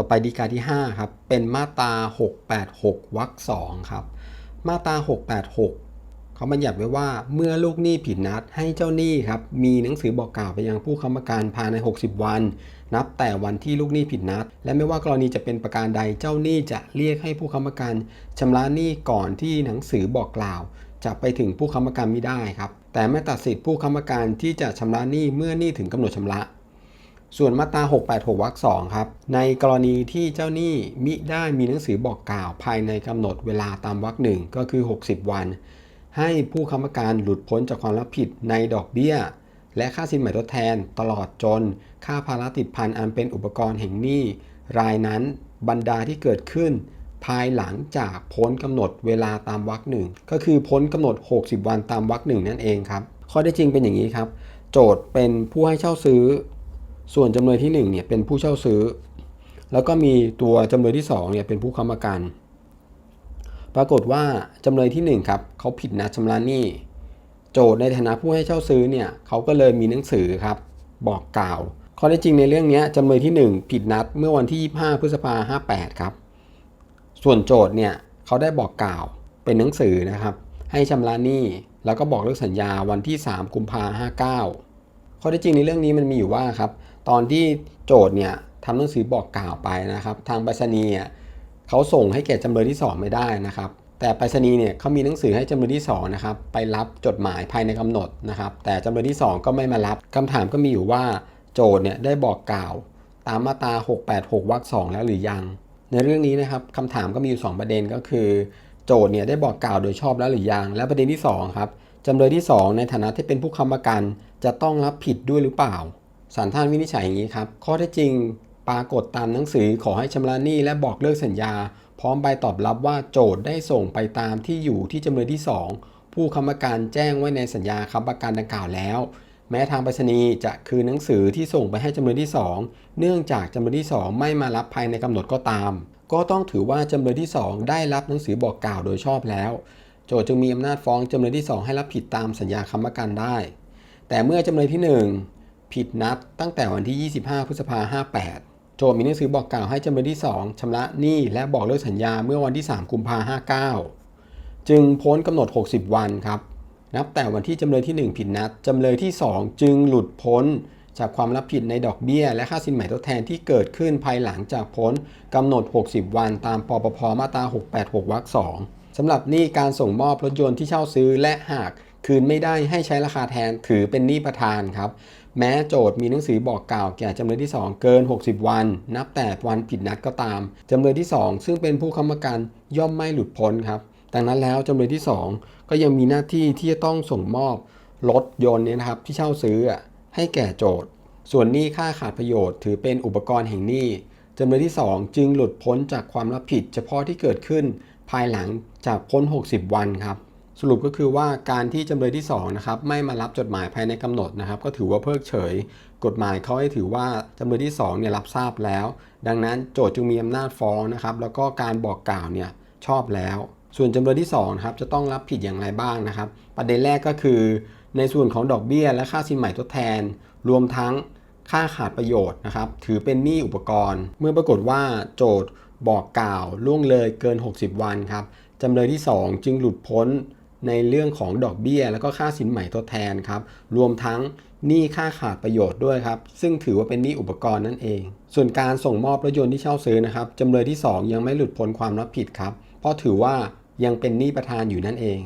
ต่อไปดีกาที่5ครับเป็นมาตรา 686วรรคสองครับมาตรา 686 เขาบัญญัติไว้ว่าเมื่อลูกหนี้ผิดนัดให้เจ้าหนี้ครับมีหนังสือบอกกล่าวไปยังผู้ค้ำประกันภายใน 60 วัน นับแต่วันที่ลูกหนี้ผิดนัด และไม่ว่ากรณีจะเป็นประการใดเจ้าหนี้จะเรียกให้ผู้ค้ำประกันชำระหนี้ก่อนที่หนังสือบอกกล่าว จะไปถึงผู้ค้ำประกันไม่ได้ครับแต่ไม่ตัดสิทธิผู้ค้ำประกันที่จะชำระหนี้เมื่อหนี้ถึงกำหนดชำระ ส่วนมาตรา 686 วรรค 2 ครับ ในกรณีที่เจ้าหนี้มิได้มีหนังสือบอกกล่าวภายในกำหนดเวลาตามวรรคหนึ่งก็คือ 60 วัน ให้ผู้ค้ำประกันหลุดพ้นจากความรับผิดในดอกเบี้ย และค่าสินใหม่ทดแทนตลอดจน ค่าภาระติดพันอันเป็นอุปกรณ์แห่งหนี้ รายนั้นบรรดาที่เกิดขึ้น ภายหลังจากพ้นกำหนดเวลาตามวรรคหนึ่งก็คือพ้นกำหนด 60 วันตามวรรคหนึ่งนั่นเองครับข้อได้จริงเป็นอย่างนี้ครับ โจทย์เป็นผู้ให้เช่าซื้อ ส่วนจำเลยที่1เนี่ยเป็นผู้เช่าซื้อ แล้วก็มีตัวจำเลยที่2เนี่ยเป็นผู้ค้ำประกัน ปรากฏว่าจำเลยที่1ครับเขาผิดนัดชำระหนี้ โจทย์ในฐานะผู้ให้เช่าซื้อเนี่ยเขาก็เลยมีหนังสือครับ บอกกล่าว ข้อได้จจริงในเรื่องนี้จำเลยที่ 1 ผิดนัดเมื่อวันที่ 25 พฤษภาคม58 ครับ ส่วนโจทย์เนี่ยเขาได้บอกกล่าวเป็นหนังสือนะครับ ให้ชำระหนี้แล้วก็บอกเลิกสัญญาวันที่ 3 กุมภาพันธ์59ข้อที่จริงในเรื่องนี้มันมีอยู่ว่าครับ ตอนที่โจทย์เนี่ยทำหนังสือบอกกล่าวไปนะครับ ทางไปรษณีย์เขาส่งให้แก่จำเลยที่ 2 ไม่ได้นะครับ แต่ไปรษณีย์เนี่ยเขามีหนังสือให้จำเลยที่2นะครับไปรับจดหมายภายในกำหนดนะครับ แต่จำเลยที่ 2 ก็ไม่มารับคำถามก็มีอยู่ว่าโจทย์เนี่ยได้บอกกล่าว ตามมาตรา 686วรรค2แล้วหรือยัง ในเรื่องนี้นะครับคำถามก็มีอยู่ 2 ประเด็นก็คือ โจทย์เนี่ยได้บอกกล่าวโดยชอบแล้วหรือยัง และประเด็นที่2ครับจำเลยที่ 2 ในฐานะที่เป็นผู้ค้ำประกันจะต้องรับผิดด้วยหรือเปล่า ศาลท่านวินิจฉัยอย่างนี้ครับ ข้อเท็จจริงปรากฏตามหนังสือขอให้ชำระหนี้และบอกเลิกสัญญา พร้อมใบตอบรับว่าโจทย์ได้ส่งไปตามที่อยู่ที่จำเลยที่ 2 ผู้ค้ำประกันแจ้งไว้ในสัญญาค้ำประกันดังกล่าวแล้ว แม้ทางไปรษณีย์จะคืนหนังสือที่ส่งไปให้จำเลยที่ 2 เนื่องจากจำเลยที่ 2 ไม่มารับภายในกำหนดก็ตาม ก็ต้องถือว่าจำเลยที่ 2 ได้รับหนังสือบอกกล่าวโดยชอบแล้ว โจทย์จึงมีอำนาจฟ้องจำเลยที่ 2 ให้รับผิดตามสัญญาค้ำประกันได้ แต่เมื่อจำเลยที่ 1 ผิดนัดตั้งแต่วันที่ 25 พฤษภาคม58 โจมีหนังสือบอกกล่าวให้จำเลยที่ 2ชำระหนี้และบอกเลิกสัญญาเมื่อวันที่ 3 กุมภาพันธ์59 จึงพ้นกำหนด 60 วันครับ นับแต่วันที่จำเลยที่ 1 ผิดนัดจำเลยที่ 2 จึงหลุดพ้นจากความรับผิดในดอกเบี้ย และค่าสินใหม่ทดแทนที่เกิดขึ้นภายหลังจากพ้นกำหนด 60 วัน ตามปปพมาตรา 686 วรรค 2สำหรับหนี้การส่งมอบรถยนต์ที่เช่าซื้อและหากคืนไม่ได้ให้ใช้ราคาแทนถือเป็นหนี้ประธานครับ แม้โจทย์มีหนังสือบอกกล่าวแก่จำเลยที่ 2 เกิน 60 วัน นับแต่วันผิดนัดก็ตาม จำเลยที่ 2 ซึ่งเป็นผู้ค้ำประกันย่อมไม่หลุดพ้นครับดังนั้นแล้วจำเลยที่ 2 ก็ยังมีหน้าที่ที่จะต้องส่งมอบรถยนต์เนี่ยนะครับที่เช่าซื้อให้แก่โจทย์ส่วนหนี้ค่าขาดประโยชน์ถือเป็นอุปกรณ์แห่งหนี้จำเลยที่ 2 จึงหลุดพ้นจากความรับผิด เฉพาะที่เกิดขึ้นภายหลังจากพ้น 60 วันครับ สรุปก็คือว่าการที่จำเลยที่2นะครับไม่มารับจดหมายภายในกำหนดนะครับ ก็ถือว่าเพิกเฉย กฎหมายเขาให้ถือว่าจำเลยที่2เนี่ยรับทราบแล้ว ดังนั้นโจทย์จึงมีอำนาจฟ้องนะครับ แล้วก็การบอกกล่าวเนี่ยชอบแล้ว ส่วนจำเลยที่2นะครับจะต้องรับผิดอย่างไรบ้างนะครับ ประเด็นแรกก็คือ ในส่วนของดอกเบี้ย และค่าสินใหม่ทดแทน รวมทั้งค่าขาดประโยชน์นะครับ ถือเป็นหนี้อุปกรณ์ เมื่อปรากฏว่าโจทย์บอกกล่าวล่วงเลยเกิน 60 วันครับจำเลยที่ 2 จึงหลุดพ้น ในเรื่องของดอกเบี้ย แล้วก็ค่าสินใหม่ทดแทนครับ รวมทั้งหนี้ค่าขาดประโยชน์ด้วยครับ ซึ่งถือว่าเป็นหนี้อุปกรณ์นั่นเอง ส่วนการส่งมอบรถยนต์ที่เช่าซื้อนะครับจำเลยที่ 2 ยังไม่หลุดพ้นความรับผิดครับ เพราะถือว่ายังเป็นหนี้ประธานอยู่นั่นเอง